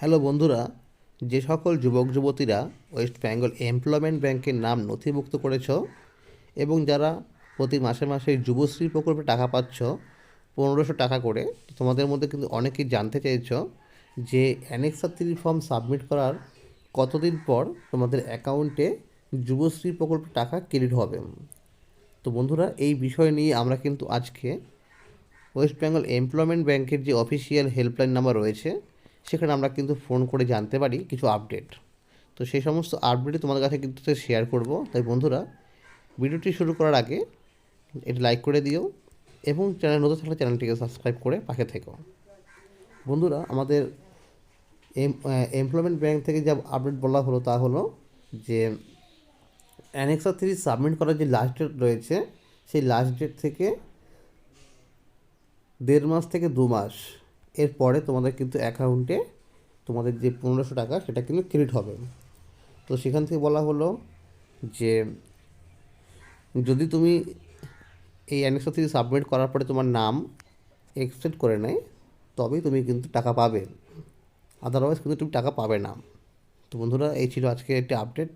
Hello বন্ধুরা, যে সকল যুবক যুবতীরা ওয়েস্ট বেঙ্গল এমপ্লয়মেন্ট ব্যাংকের নাম নথিভুক্ত করেছ এবং যারা প্রতি মাসে মাসে যুবশ্রী প্রকল্পে টাকা পাচ্ছ, পনেরোশো টাকা করে, তোমাদের মধ্যে কিন্তু অনেকেই জানতে চাইছ যে অ্যানেক্সার থ্রি ফর্ম সাবমিট করার কতদিন পর তোমাদের অ্যাকাউন্টে যুবশ্রী প্রকল্পের টাকা ক্রেডিট হবে। তো বন্ধুরা, এই বিষয় নিয়ে আমরা কিন্তু আজকে ওয়েস্ট বেঙ্গল এমপ্লয়মেন্ট ব্যাংকের যে অফিসিয়াল হেল্পলাইন নাম্বার রয়েছে সেখানে আমরা কিন্তু ফোন করে জানতে পারি কিছু আপডেট তো সেই সমস্ত আপডেটই তোমাদের কাছে কিন্তু শেয়ার করব। তাই বন্ধুরা, ভিডিওটি শুরু করার আগে এটি লাইক করে দিও এবং চ্যানেল নতুন থাকলে চ্যানেলটিকে সাবস্ক্রাইব করে পাশে থেকো। বন্ধুরা, আমাদের এম এমপ্লয়মেন্ট ব্যাংক থেকে যা আপডেট বলা হলো তা হলো যে অ্যানেক্সা থ্রি সাবমিট করার যে লাস্ট ডেট রয়েছে, সেই লাস্ট ডেট থেকে দেড় মাস থেকে দু মাস এরপরে তোমাদের কিন্তু অ্যাকাউন্টে তোমাদের যে পনেরোশো টাকা, সেটা কিন্তু ক্রেডিট হবে। তো সেখান থেকে বলা হলো যে, যদি তুমি এই অ্যানেক্সা থ্রি সাবমিট করার পরে তোমার নাম এক্সটেন্ড করে নেয়, তবেই তুমি কিন্তু টাকা পাবে। আদারওয়াইজ কিন্তু তুমি টাকা পাবে না। তো বন্ধুরা, এই ছিল আজকে একটি আপডেট